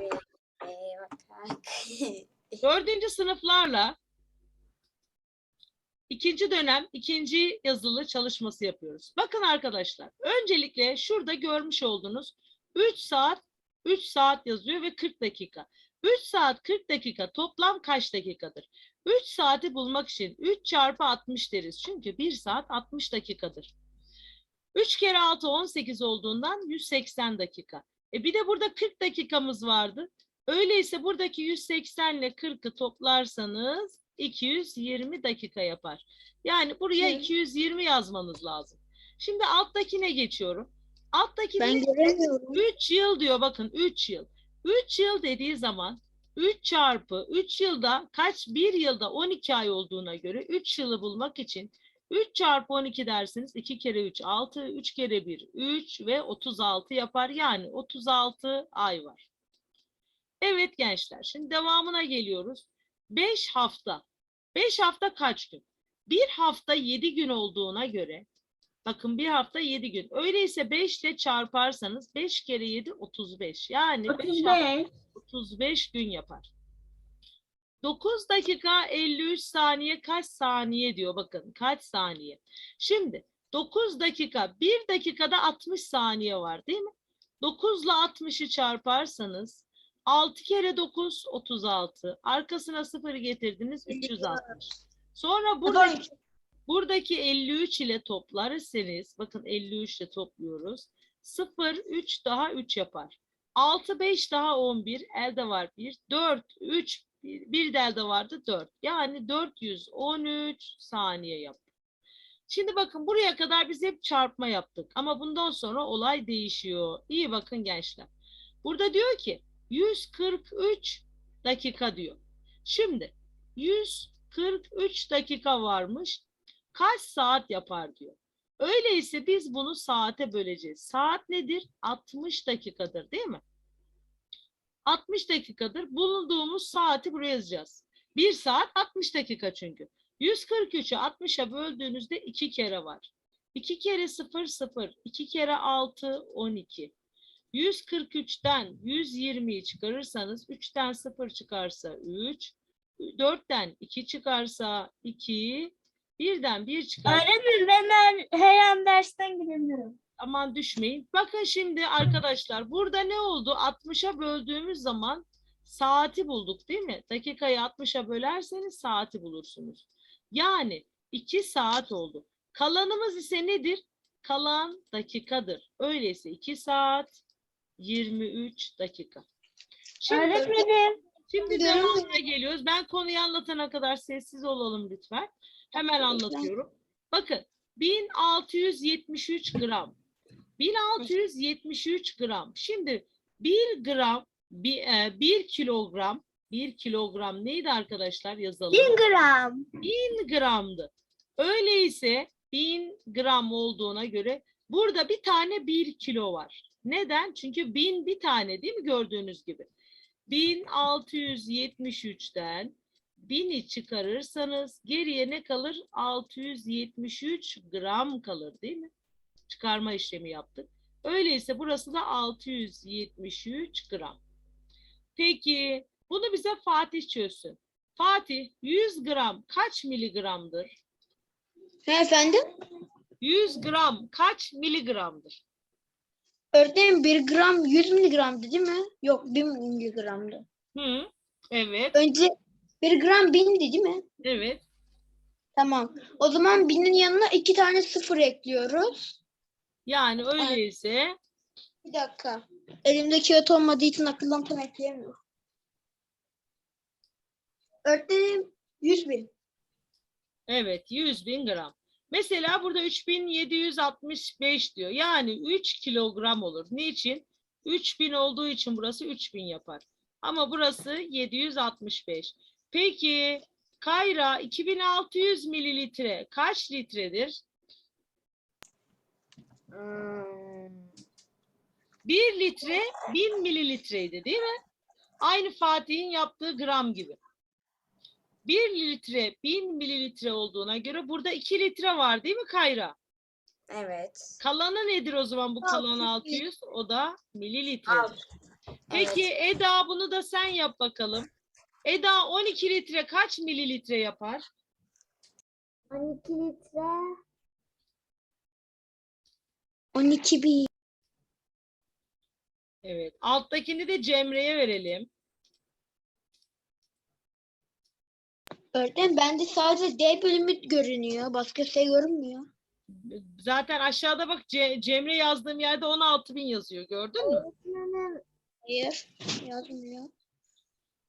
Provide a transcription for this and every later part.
Dördüncü sınıflarla ikinci dönem ikinci yazılı çalışması yapıyoruz. Bakın arkadaşlar, öncelikle şurada görmüş olduğunuz 3 saat 3 saat yazıyor ve 40 dakika. 3 saat 40 dakika toplam kaç dakikadır? 3 saati bulmak için 3 çarpı 60 deriz. Çünkü 1 saat 60 dakikadır. 3 kere 6 18 olduğundan 180 dakika. E bir de burada 40 dakikamız vardı. Öyleyse buradaki 180 ile 40'ı toplarsanız 220 dakika yapar. Yani buraya Hı. 220 yazmanız lazım. Şimdi alttakine geçiyorum. Alttaki Ben göremiyorum. 3 yıl diyor bakın 3 yıl. 3 yıl dediği zaman 3 çarpı 3 yılda kaç? 1 yılda 12 ay olduğuna göre 3 yılı bulmak için 3 çarpı 12 dersiniz 2 kere 3 6, 3 kere 1 3 ve 36 yapar. Yani 36 ay var. Evet gençler şimdi devamına geliyoruz. 5 hafta. 5 hafta kaç gün? Bir hafta 7 gün olduğuna göre Bakın bir hafta 7 gün. Öyleyse 5 ile çarparsanız 5 kere 7 35. Yani 5 hafta 35 gün yapar. 9 dakika 53 saniye kaç saniye diyor bakın kaç saniye. Şimdi 9 dakika 1 dakikada 60 saniye var değil mi? 9 ile 60'ı çarparsanız 6 kere 9 36. Arkasına 0 getirdiniz 360. Sonra burada Buradaki 53 ile toplarsanız, bakın 53 ile topluyoruz. 0, 3 daha 3 yapar. 6, 5 daha 11, elde var 1. 4, 3, 1 de elde vardı 4. Yani 413 saniye yaptı. Şimdi bakın buraya kadar biz hep çarpma yaptık. Ama bundan sonra olay değişiyor. İyi bakın gençler. Burada diyor ki 143 dakika diyor. Şimdi 143 dakika varmış kaç saat yapar diyor. Öyleyse biz bunu saate böleceğiz. Saat nedir? 60 dakikadır değil mi? 60 dakikadır. Bulunduğumuz saati buraya yazacağız. 1 saat 60 dakika çünkü. 143'ü 60'a böldüğünüzde 2 kere var. 2 kere 0 0, 2 kere 6 12. 143'ten 120'yi çıkarırsanız 3'ten 0 çıkarsa 3, 4'ten 2 çıkarsa 2, Birden bir çıkar. Öğretmenim ben her, her an dersten giremiyorum. Aman düşmeyin. Bakın şimdi arkadaşlar burada ne oldu? 60'a böldüğümüz zaman saati bulduk değil mi? Dakikayı 60'a bölerseniz saati bulursunuz. Yani 2 saat oldu. Kalanımız ise nedir? Kalan dakikadır. Öyleyse 2 saat 23 dakika. Şimdi, Öğretmenim. şimdi devamına geliyoruz. Ben konuyu anlatana kadar sessiz olalım lütfen. Hemen anlatıyorum. Bakın 1673 gram. 1673 gram. Şimdi 1 gram, 1 kilogram, 1 kilogram neydi arkadaşlar yazalım. 1000 gram. 1000 gramdı. Öyleyse 1000 gram olduğuna göre burada bir tane 1 kilo var. Neden? Çünkü 1000 bir tane değil mi gördüğünüz gibi. 1673'ten 1000'i çıkarırsanız geriye ne kalır? 673 gram kalır değil mi? Çıkarma işlemi yaptık. Öyleyse burası da 673 gram. Peki bunu bize Fatih çözsün. Fatih 100 gram kaç miligramdır? Efendim? 100 gram kaç miligramdır? Öğretmenim 1 gram 100 miligramdı değil mi? Yok 1000 miligramdı. Hı, evet, Önce 1 gram 1000'di değil mi? evet. Tamam. O zaman 1000'in yanına 2 tane sıfır ekliyoruz. Yani öyleyse Bir dakika. Elimde kağıt olmadığı için akıldan tam ekleyemiyorum. Öğretmenim 100 bin. Evet, 100 bin gram. Mesela burada 3765 diyor. Yani 3 kilogram olur. Niçin? 3000 olduğu için burası 3000 yapar. Ama burası 765. Peki Kayra 2600 mililitre kaç litredir? 1 litre 1000 mililitreydi değil mi? Aynı Fatih'in yaptığı gram gibi. 1 litre 1000 mililitre olduğuna göre burada 2 litre var değil mi Kayra? Evet. Kalanı nedir o zaman bu kalan 600? 600? O da mililitre. Peki Eda bunu da sen yap bakalım. Eda 12 litre kaç mililitre yapar? 12 litre 12 bin. Evet. Alttakini de Cemre'ye verelim. Öğretmenim bende sadece D bölümü görünüyor. Başka şey görünmüyor. Zaten aşağıda bak Ce- Cemre yazdığım yerde 16 bin yazıyor. Gördün mü? öğretmenim Hayır. Yazmıyor.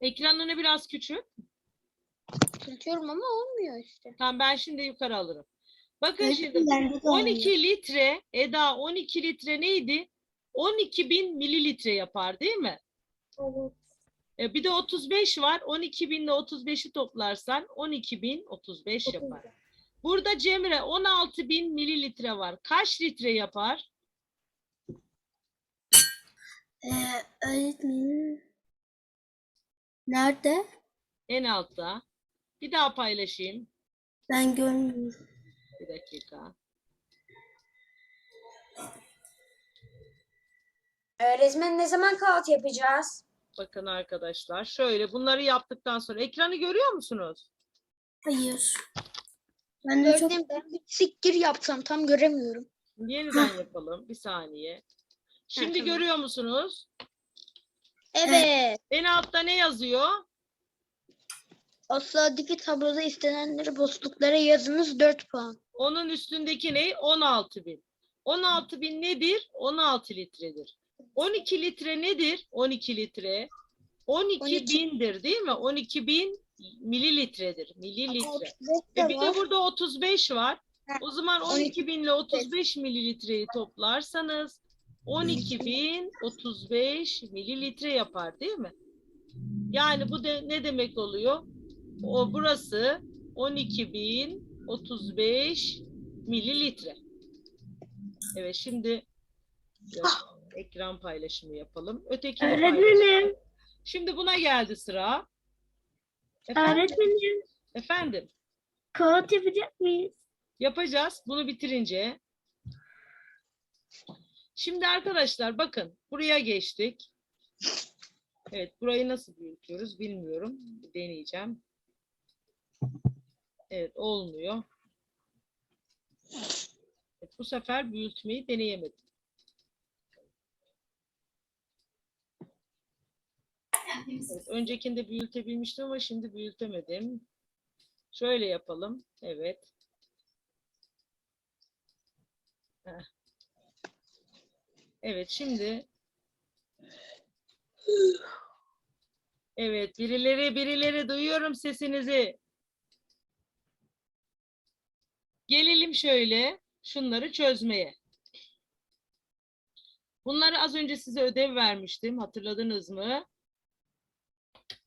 Ekranını biraz küçült. Küçültüyorum ama olmuyor işte. Tamam ben şimdi yukarı alırım. Bakın Öğretmenim, şimdi bende de 12 litre Eda 12 litre neydi? 12 bin mililitre yapar değil mi? evet. E, bir de 35 var. 12 bin ile 35'i toplarsan 12 bin 35 Otuz yapar. Burada Cemre 16 bin mililitre var. Kaç litre yapar? Ee, öğretmenim nerede? En altta. Bir daha paylaşayım. Ben görmüyorum. Bir dakika. Öğretmen ne zaman kahvaltı yapacağız? Bakın arkadaşlar. Şöyle bunları yaptıktan sonra ekranı görüyor musunuz? Hayır. Ben de çok Öğretmenim ben bir siktir yapsam tam göremiyorum. Yeniden yapalım. Bir saniye. Şimdi tamam. görüyor musunuz? Evet. En altta ne yazıyor? Aşağıdaki tabloda istenenleri boşluklara yazınız 4 puan. Onun üstündeki ne? 16 bin. 16 bin nedir? 16 litredir. 12 litre nedir? 12 litre. 12 12. bindir değil mi? 12 bin mililitredir. Mililitre. 35 E de bir de burada 35 var. O zaman 12 12 bin ile 35 mililitreyi toplarsanız 12 bin 35 mililitre yapar değil mi? Yani bu de ne demek oluyor? O burası 12 bin 35 mililitre. Evet şimdi biraz ekran paylaşımı yapalım. Paylaşalım. Öğretmenim. Şimdi buna geldi sıra. Efendim? Öğretmenim Efendim? kağıt yapacak mıyız? Yapacağız bunu bitirince. Şimdi arkadaşlar bakın buraya geçtik. Evet burayı nasıl büyütüyoruz bilmiyorum. Deneyeceğim. Evet olmuyor. Evet, bu sefer büyütmeyi deneyemedim. Evet, öncekinde büyütebilmiştim ama şimdi büyütemedim. Şöyle yapalım. Evet. Evet şimdi Evet birileri birileri duyuyorum sesinizi. Gelelim şöyle şunları çözmeye. Bunları az önce size ödev vermiştim hatırladınız mı?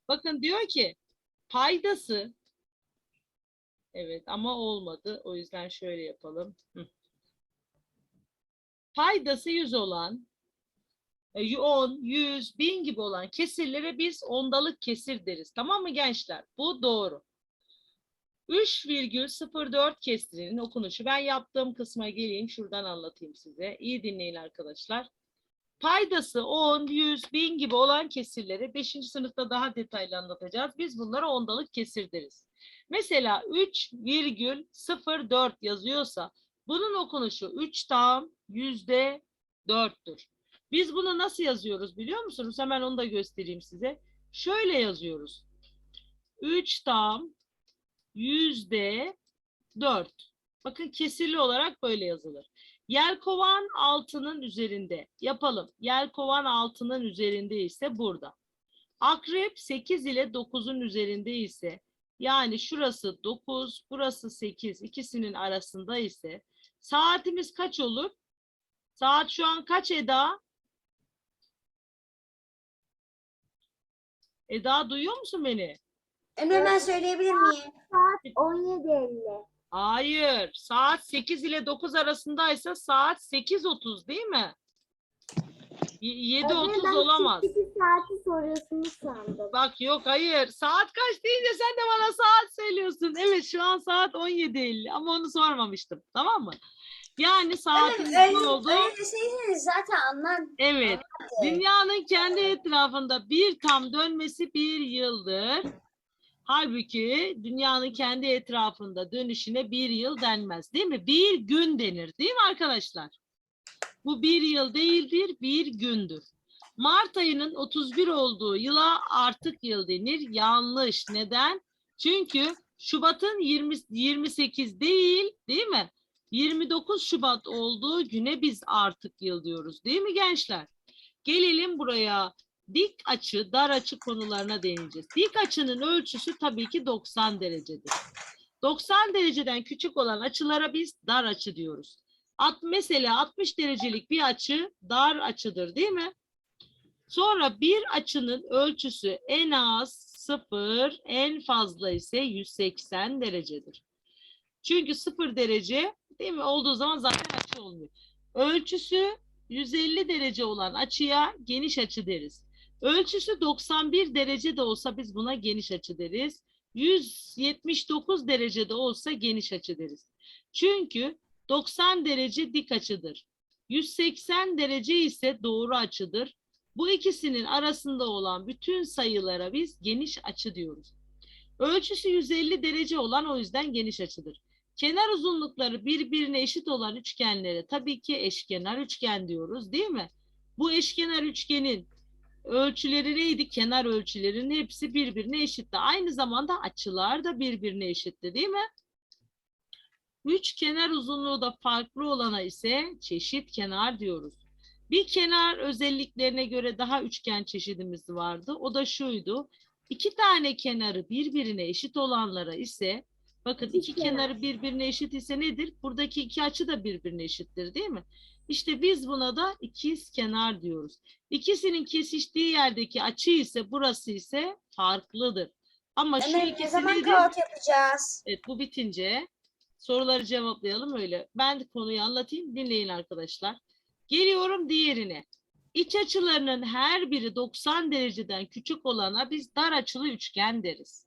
Bakın diyor ki paydası Evet ama olmadı. O yüzden şöyle yapalım. Hı. Paydası 100 olan e, 10, 100, 1000 gibi olan kesirlere biz ondalık kesir deriz. Tamam mı gençler? Bu doğru. 3,04 kesirinin okunuşu. Ben yaptığım kısma geleyim. Şuradan anlatayım size. İyi dinleyin arkadaşlar. Paydası 10, 100, 1000 gibi olan kesirleri 5. sınıfta daha detaylı anlatacağız. Biz bunlara ondalık kesir deriz. Mesela 3,04 yazıyorsa bunun okunuşu 3 tam yüzde 4'tür. Biz bunu nasıl yazıyoruz biliyor musunuz? Hemen onu da göstereyim size. Şöyle yazıyoruz. 3 tam yüzde 4. Bakın kesirli olarak böyle yazılır. Yelkovan altının üzerinde. Yapalım. Yelkovan altının üzerinde ise burada. Akrep 8 ile 9'un üzerinde ise yani şurası 9, burası 8 ikisinin arasında ise saatimiz kaç olur? Saat şu an kaç Eda? Eda duyuyor musun beni? Emre ben söyleyebilir miyim? 17.50. Hayır. Saat 8 ile 9 arasındaysa saat 8.30 değil mi? Y- 7.30 olamaz. 8 saati soruyorsunuz sandım. Bak yok hayır. Saat kaç deyince sen de bana saat söylüyorsun. Evet şu an saat 17.50 ama onu sormamıştım. Tamam mı? Yani saatimiz ne oldu? öyle deseydiniz zaten anlar. Evet. Dünyanın kendi etrafında bir tam dönmesi bir yıldır. Halbuki dünyanın kendi etrafında dönüşüne bir yıl denmez değil mi? Bir gün denir değil mi arkadaşlar? Bu bir yıl değildir, bir gündür. Mart ayının 31 olduğu yıla artık yıl denir. Yanlış. Neden? Çünkü Şubat'ın 20, 28 değil, değil mi? 29 Şubat olduğu güne biz artık yıl diyoruz. Değil mi gençler? Gelelim buraya. Dik açı, dar açı konularına değineceğiz. Dik açının ölçüsü tabii ki 90 derecedir. 90 dereceden küçük olan açılara biz dar açı diyoruz. At, mesela 60 derecelik bir açı dar açıdır değil mi? Sonra bir açının ölçüsü en az 0, en fazla ise 180 derecedir. Çünkü 0 derece değil mi olduğu zaman zaten açı olmuyor. Ölçüsü 150 derece olan açıya geniş açı deriz. Ölçüsü 91 derece de olsa biz buna geniş açı deriz. 179 derecede olsa geniş açı deriz. Çünkü 90 derece dik açıdır. 180 derece ise doğru açıdır. Bu ikisinin arasında olan bütün sayılara biz geniş açı diyoruz. Ölçüsü 150 derece olan o yüzden geniş açıdır. Kenar uzunlukları birbirine eşit olan üçgenlere tabii ki eşkenar üçgen diyoruz değil mi? Bu eşkenar üçgenin ölçüleri neydi? Kenar ölçülerinin hepsi birbirine eşitti. Aynı zamanda açılar da birbirine eşitti değil mi? Üç kenar uzunluğu da farklı olana ise çeşit kenar diyoruz. Bir kenar özelliklerine göre daha üçgen çeşidimiz vardı. O da şuydu. İki tane kenarı birbirine eşit olanlara ise bakın iki İkizkenar. kenarı birbirine eşit ise nedir? Buradaki iki açı da birbirine eşittir değil mi? İşte biz buna da ikiz kenar diyoruz. İkisinin kesiştiği yerdeki açı ise burası ise farklıdır. Ama şu ne ikisi zaman nedir? yapacağız? Evet bu bitince soruları cevaplayalım öyle. Ben konuyu anlatayım dinleyin arkadaşlar. Geliyorum diğerine. İç açılarının her biri 90 dereceden küçük olana biz dar açılı üçgen deriz.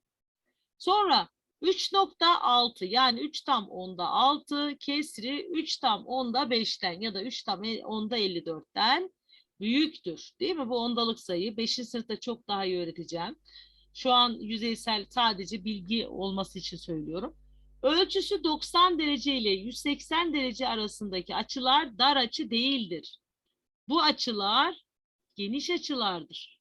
Sonra 3.6 yani 3 tam onda 6 kesri 3 tam onda 5'ten ya da 3 tam e- onda 54'ten büyüktür. Değil mi? Bu ondalık sayı. 5. sınıfta çok daha iyi öğreteceğim. Şu an yüzeysel sadece bilgi olması için söylüyorum. Ölçüsü 90 derece ile 180 derece arasındaki açılar dar açı değildir. Bu açılar geniş açılardır.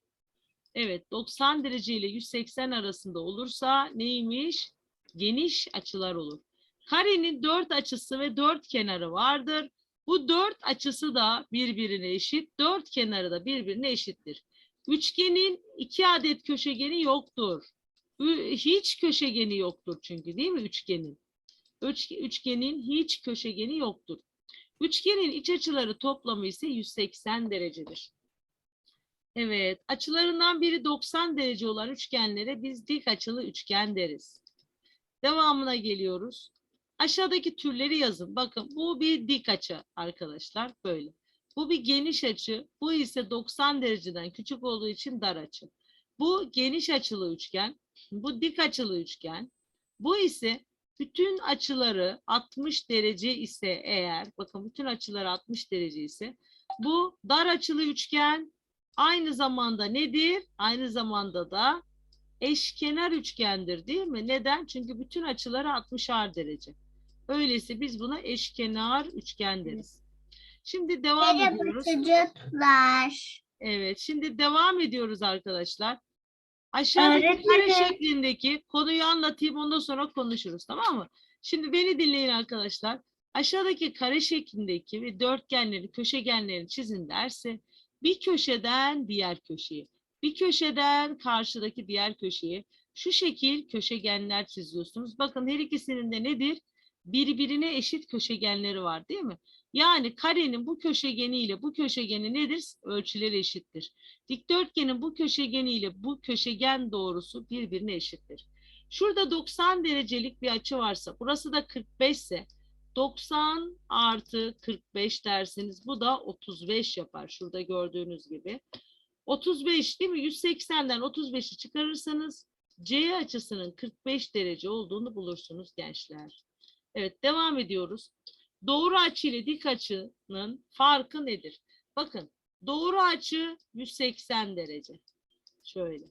Evet 90 derece ile 180 arasında olursa neymiş? Geniş açılar olur. Karenin dört açısı ve dört kenarı vardır. Bu dört açısı da birbirine eşit, dört kenarı da birbirine eşittir. Üçgenin iki adet köşegeni yoktur. Hiç köşegeni yoktur çünkü değil mi üçgenin? Üç, üçgenin hiç köşegeni yoktur. Üçgenin iç açıları toplamı ise 180 derecedir. Evet, açılarından biri 90 derece olan üçgenlere biz dik açılı üçgen deriz. Devamına geliyoruz. Aşağıdaki türleri yazın. Bakın bu bir dik açı arkadaşlar böyle. Bu bir geniş açı. Bu ise 90 dereceden küçük olduğu için dar açı. Bu geniş açılı üçgen. Bu dik açılı üçgen. Bu ise bütün açıları 60 derece ise eğer bakın bütün açıları 60 derece ise bu dar açılı üçgen aynı zamanda nedir? Aynı zamanda da eşkenar üçgendir değil mi? Neden? Çünkü bütün açıları 60'ar derece. Öyleyse biz buna eşkenar üçgen deriz. Şimdi devam ediyoruz. çocuklar. Evet, şimdi devam ediyoruz arkadaşlar. Aşağıdaki kare şeklindeki konuyu anlatayım ondan sonra konuşuruz tamam mı? Şimdi beni dinleyin arkadaşlar. Aşağıdaki kare şeklindeki ve dörtgenleri, köşegenleri çizin derse bir köşeden diğer köşeye, bir köşeden karşıdaki diğer köşeye şu şekil köşegenler çiziyorsunuz. Bakın her ikisinin de nedir? Birbirine eşit köşegenleri var değil mi? Yani karenin bu köşegeni ile bu köşegeni nedir? Ölçüleri eşittir. Dikdörtgenin bu köşegeni ile bu köşegen doğrusu birbirine eşittir. Şurada 90 derecelik bir açı varsa, burası da 45 ise 90 artı 45 dersiniz. Bu da 35 yapar. Şurada gördüğünüz gibi. 35 değil mi? 180'den 35'i çıkarırsanız C açısının 45 derece olduğunu bulursunuz gençler. Evet devam ediyoruz. doğru açı ile dik açının farkı nedir? Bakın doğru açı 180 derece. Şöyle.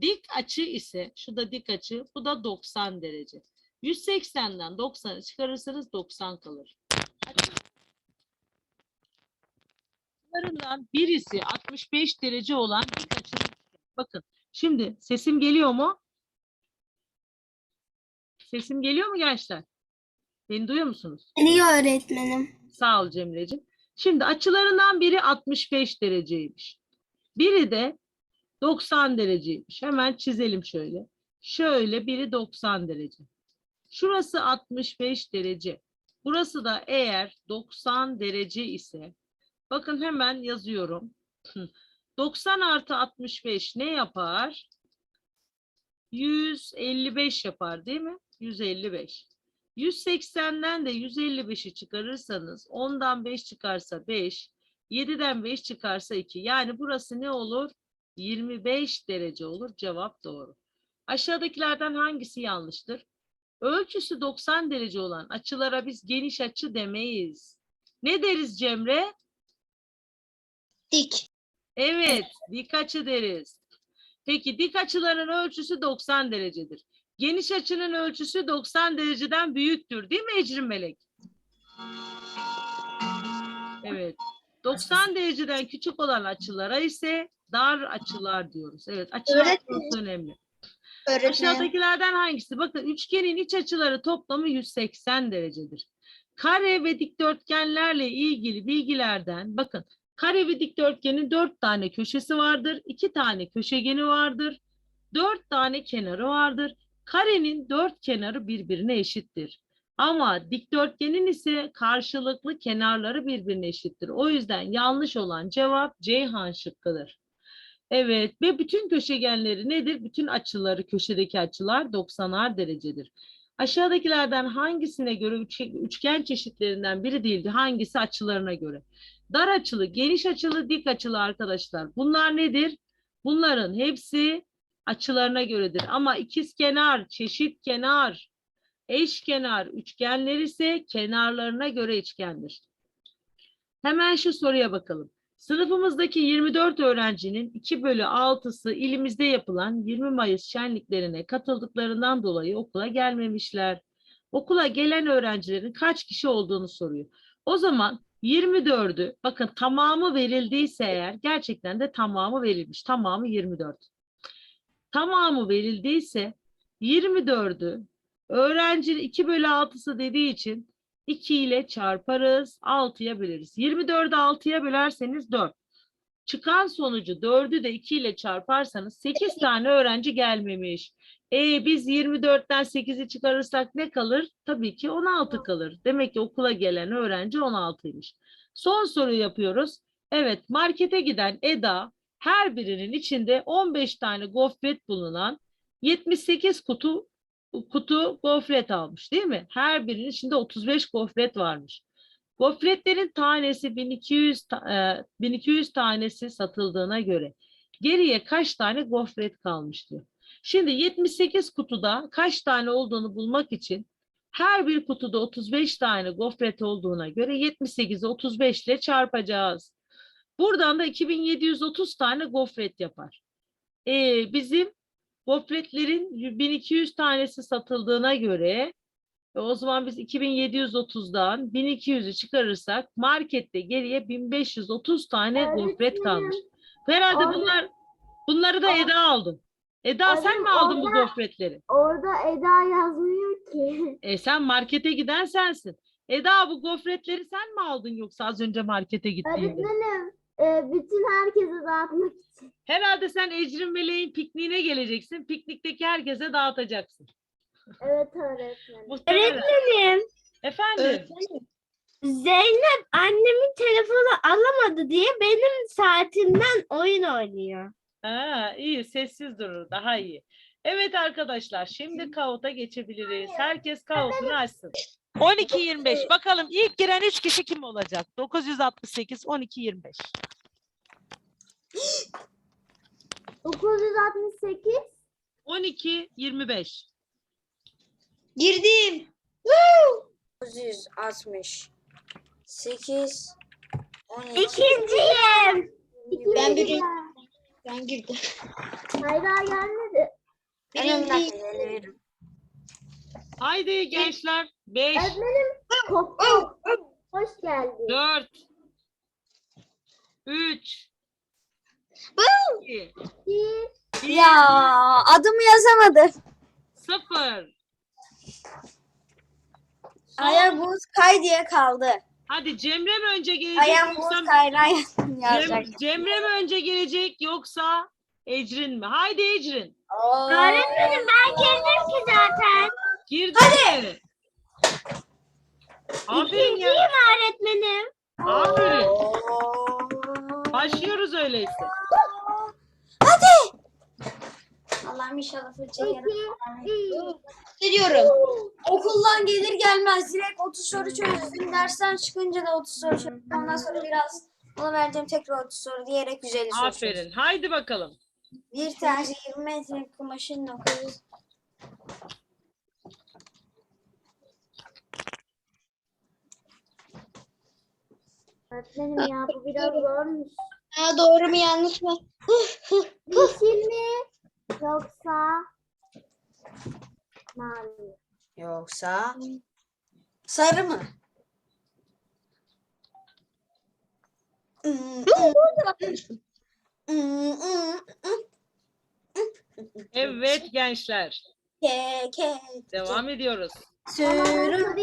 Dik açı ise şu da dik açı bu da 90 derece. 180'den 90'ı çıkarırsanız 90 kalır. Açılarından birisi 65 derece olan dik açı. Bakın şimdi sesim geliyor mu? Sesim geliyor mu gençler? Beni duyuyor musunuz? Geliyor öğretmenim. Sağ ol Cemre'ciğim. Şimdi açılarından biri 65 dereceymiş. Biri de 90 dereceymiş. Hemen çizelim şöyle. Şöyle biri 90 derece. Şurası 65 derece. Burası da eğer 90 derece ise bakın hemen yazıyorum. 90 artı 65 ne yapar? 155 yapar değil mi? 155. 180'den de 155'i çıkarırsanız 10'dan 5 çıkarsa 5, 7'den 5 çıkarsa 2. Yani burası ne olur? 25 derece olur. Cevap doğru. Aşağıdakilerden hangisi yanlıştır? Ölçüsü 90 derece olan açılara biz geniş açı demeyiz. Ne deriz Cemre? Dik. Evet, dik açı deriz. Peki dik açıların ölçüsü 90 derecedir. Geniş açının ölçüsü 90 dereceden büyüktür değil mi Ecrin Melek? Evet. 90 dereceden küçük olan açılara ise dar açılar diyoruz. Evet, açılar Öğretmenim. konusu önemli. Öğretmenim. Aşağıdakilerden hangisi? Bakın üçgenin iç açıları toplamı 180 derecedir. Kare ve dikdörtgenlerle ilgili bilgilerden bakın kare ve dikdörtgenin dört tane köşesi vardır, iki tane köşegeni vardır, dört tane kenarı vardır. Karenin dört kenarı birbirine eşittir. Ama dikdörtgenin ise karşılıklı kenarları birbirine eşittir. O yüzden yanlış olan cevap Ceyhan şıkkıdır. Evet ve bütün köşegenleri nedir? Bütün açıları, köşedeki açılar 90'ar derecedir. Aşağıdakilerden hangisine göre üçge- üçgen çeşitlerinden biri değildi? Hangisi açılarına göre? Dar açılı, geniş açılı, dik açılı arkadaşlar. Bunlar nedir? Bunların hepsi açılarına göredir. Ama ikizkenar, çeşitkenar, eşkenar üçgenler ise kenarlarına göre üçgendir. Hemen şu soruya bakalım. Sınıfımızdaki 24 öğrencinin 2 bölü 6'sı ilimizde yapılan 20 Mayıs şenliklerine katıldıklarından dolayı okula gelmemişler. Okula gelen öğrencilerin kaç kişi olduğunu soruyor. O zaman 24'ü bakın tamamı verildiyse eğer gerçekten de tamamı verilmiş. Tamamı 24. Tamamı verildiyse 24'ü öğrencinin 2 bölü 6'sı dediği için 2 ile çarparız, 6'ya böleriz. 24'ü 6'ya bölerseniz 4. Çıkan sonucu 4'ü de 2 ile çarparsanız 8 tane öğrenci gelmemiş. E biz 24'ten 8'i çıkarırsak ne kalır? Tabii ki 16 kalır. Demek ki okula gelen öğrenci 16'ymış. Son soruyu yapıyoruz. Evet, markete giden Eda her birinin içinde 15 tane gofret bulunan 78 kutu kutu gofret almış değil mi? Her birinin içinde 35 gofret varmış. Gofretlerin tanesi 1200 ta- e, 1200 tanesi satıldığına göre geriye kaç tane gofret kalmış diyor. Şimdi 78 kutuda kaç tane olduğunu bulmak için her bir kutuda 35 tane gofret olduğuna göre 78'i 35 ile çarpacağız. Buradan da 2730 tane gofret yapar. Ee, bizim gofretlerin 1200 tanesi satıldığına göre e, o zaman biz 2730'dan 1200'ü çıkarırsak markette geriye 1530 tane gofret kalmış. Herhalde bunlar bunları da Eda aldı. Eda sen mi Orada- aldın bu orada- gofretleri? Orada Eda yazmıyor ki. E sen markete giden sensin. Eda bu gofretleri sen mi aldın yoksa az önce markete gittiğinde? Öğretmenim e, bütün herkese dağıtmak için. Herhalde sen Ecrin Meleğin pikniğine geleceksin. Piknikteki herkese dağıtacaksın. Evet öğretmenim. Muhtemelen. Öğretmenim Efendim? Öğretmenim. Zeynep annemin telefonu alamadı diye benim saatimden oyun oynuyor. Ha, iyi sessiz durur daha iyi. Evet arkadaşlar şimdi kağıta geçebiliriz. Herkes kağıtını açsın. 12-25 bakalım ilk giren 3 kişi kim olacak? 968 12-25. 968 12-25. Girdim. Woo! 960. 8. 12. İkinciyim. Ben bir- İkinciyim. Ben girdim. Hayra gelmedi. Ben 10 dakika geliyorum. Haydi gençler. 5, Öğretmenim koptu. Hoş geldin. 4, 3, 2, Bir. 1, Ya adımı yazamadım. 0. Aya buz kay diye kaldı. Hadi Cemre mi önce gelecek Ayağım yoksa. Cem- Cemre mi önce gelecek yoksa Ecrin mi? Haydi Ecrin. Oo. Öğretmenim ben girdim ki zaten. Girdin mi? Aferin ya. öğretmenim. Aferin. Oo. Başlıyoruz öyleyse. Allah'ım inşallah fırça. Bir. Hissediyorum. Okuldan gelir gelmez direkt 30 soru çözdüm. Dersten çıkınca da 30 soru çözdüm. Ondan sonra biraz ona vereceğim tekrar 30 soru diyerek 150 soru çözdüm. Aferin. Haydi bakalım. Bir tane 20 metre kumaşın 900. Öğretmenim ya bu biraz zormuş. Ha, doğru mu yanlış mı? Yeşil mi? Yoksa mavi. Yoksa sarı mı? Evet gençler. Devam ediyoruz. Sürüm.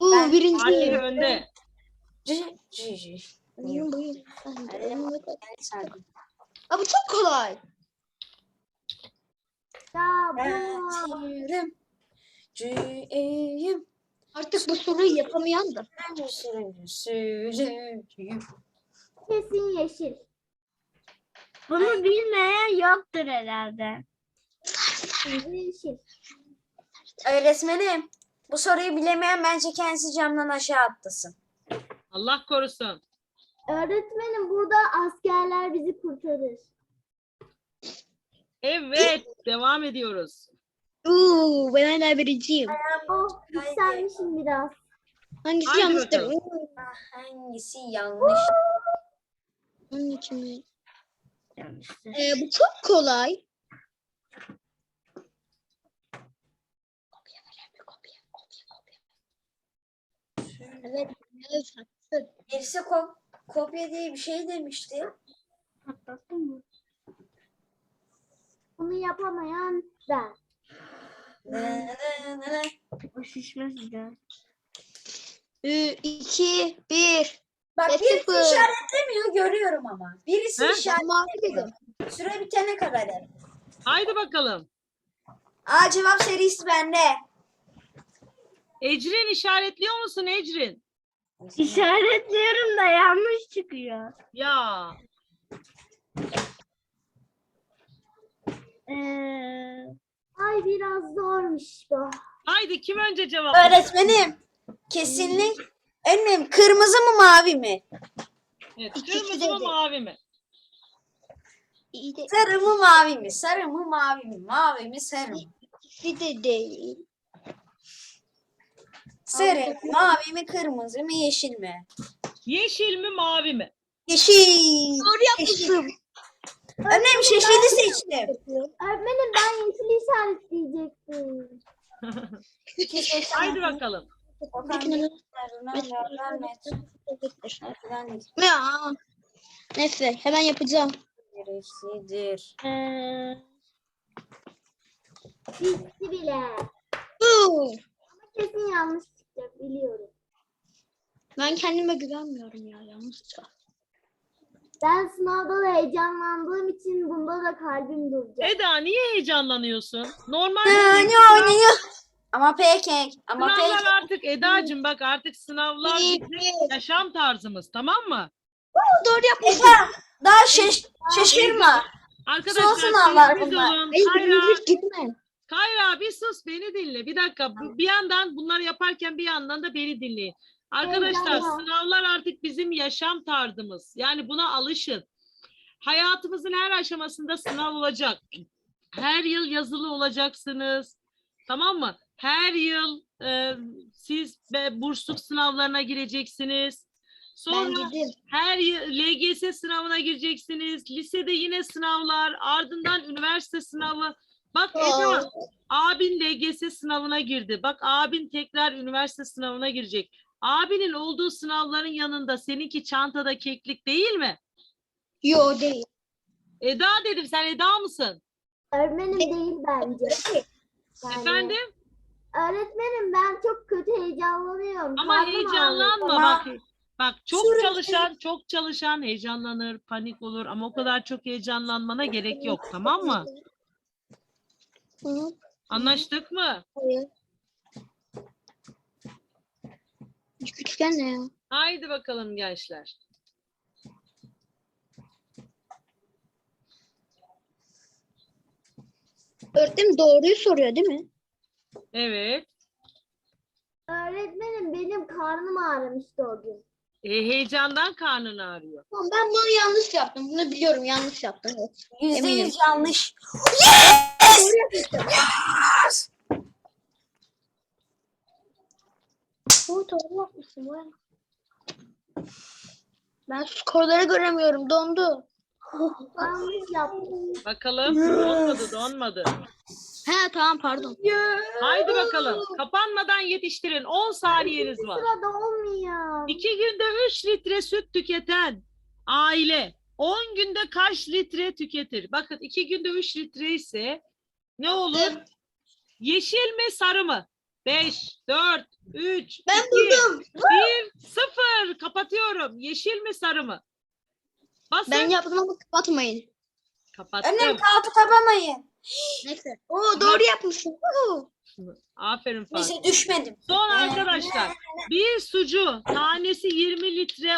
Bu Ben- birinci. Fatih önde. Buyurun, bu çok kolay. Sürüm. Cüyüm. Artık bu soruyu yapamayan da. Kesin yeşil. Bunu bilmeyen yoktur herhalde. Yeşil. Öğretmenim. Bu soruyu bilemeyen bence kendisi camdan aşağı atlasın. Allah korusun. Öğretmenim burada askerler bizi kurtarır. Evet. Devam ediyoruz. Uuu ben hala birinciyim. Oh yükselmişim biraz. Hangisi Haydi yanlıştır? bakalım. Uuu, Hangisi yanlış? Onun için mi? Ee, bu çok kolay. Evet. Birisi ko- kopya diye bir şey demişti. Patlattın mı? Bunu yapamayan ben. Ne, ne, ne, ne. O şişmez güzel. Üç, iki, bir. Bak Ve birisi sıfır. işaretlemiyor görüyorum ama. Birisi He? işaret. Ben mavi dedim. Süre bitene kadar. hep. Haydi bakalım. Aa cevap serisi bende. Ecrin işaretliyor musun Ecrin? İşaretliyorum da yanlış çıkıyor. Ya. Ee, ay biraz zormuş bu. Haydi kim önce cevap? Öğretmenim. Kesinlik. Öğretmenim kırmızı mı mavi mi? Evet. İkisi Kırmızı mı dedi. mavi mi? İyi de Sarı mı mavi mi? Sarı mı mavi mi? Mavi mi sarı mı? ikisi de değil. Sarı mı mavi mi? Kırmızı mı? Yeşil mi? Yeşil mi mavi mi? Yeşil. Doğru yapmışım. Öğretmenim yeşili seçtim. Öğretmenim ben yeşil işaretleyecektim. Haydi bakalım. Ya. Neyse hemen yapacağım. Gereksidir. Ee, bitti bile. Uuu. Kesin yanlış çıkacak biliyorum. Ben kendime güvenmiyorum ya yanlışça. Ben sınavda da heyecanlandığım için bunda da kalbim duracak. Eda niye heyecanlanıyorsun? Normal Oynuyor oynuyor. Ama peki. Ama sınavlar peki. artık Eda'cığım bak artık sınavlar bizim yaşam tarzımız tamam mı? Doğru yapmışım. Eda daha şaş şaşırma. Arkadaşlar Son sınavlar sessiz bunlar. olun. Hayır Kayra, gitme. Kayra bir sus beni dinle. Bir dakika bu- bir yandan bunları yaparken bir yandan da beni dinleyin. Arkadaşlar sınavlar artık bizim yaşam tarzımız. Yani buna alışın. Hayatımızın her aşamasında sınav olacak. Her yıl yazılı olacaksınız. Tamam mı? her yıl e, siz be- bursluluk sınavlarına gireceksiniz. Sonra her yıl LGS sınavına gireceksiniz. Lisede yine sınavlar, ardından üniversite sınavı. Bak Eda, abin LGS sınavına girdi. Bak abin tekrar üniversite sınavına girecek. Abinin olduğu sınavların yanında seninki çantada keklik değil mi? Yo değil. Eda dedim sen Eda mısın? Öğretmenim değil bence. Yani- Efendim? Öğretmenim ben çok kötü heyecanlanıyorum. Ama Karnım heyecanlanma ağrıyor. bak. Bak çok Sürekli- çalışan, çok çalışan heyecanlanır, panik olur ama o kadar çok heyecanlanmana gerek yok tamam mı? Anlaştık mı? hayır. Küçükken ne ya? Haydi bakalım gençler. Öğretmenim doğruyu soruyor değil mi? Evet. Öğretmenim benim karnım ağrımıştı o gün. E, heyecandan karnın ağrıyor. Tamam, ben bunu yanlış yaptım. Bunu biliyorum yanlış yaptım. Evet. Yüzde Eminim. yüz yanlış. Bu doğru yapmışsın bu ya. Ben skorları göremiyorum. Dondu. Yanlış yaptım. Bakalım donmadı donmadı. He tamam pardon. Haydi bakalım. Kapanmadan yetiştirin. 10 saniyeniz var. Sırada olmuyor. İki günde 3 litre süt tüketen aile 10 günde kaç litre tüketir? Bakın iki günde 3 litre ise ne olur? Yeşil mi sarı mı? 5, 4, 3, Ben 2, buldum. 1, 0. Kapatıyorum. Yeşil mi sarı mı? Basın. Ben yaptım ama kapatmayın. Kapattım. Önüm kalkı tapamayın. Neyse. Oo doğru yapmışsın. Oo. Aferin Fatih. Neyse düşmedim. Son arkadaşlar. Bir sucu tanesi 20 litre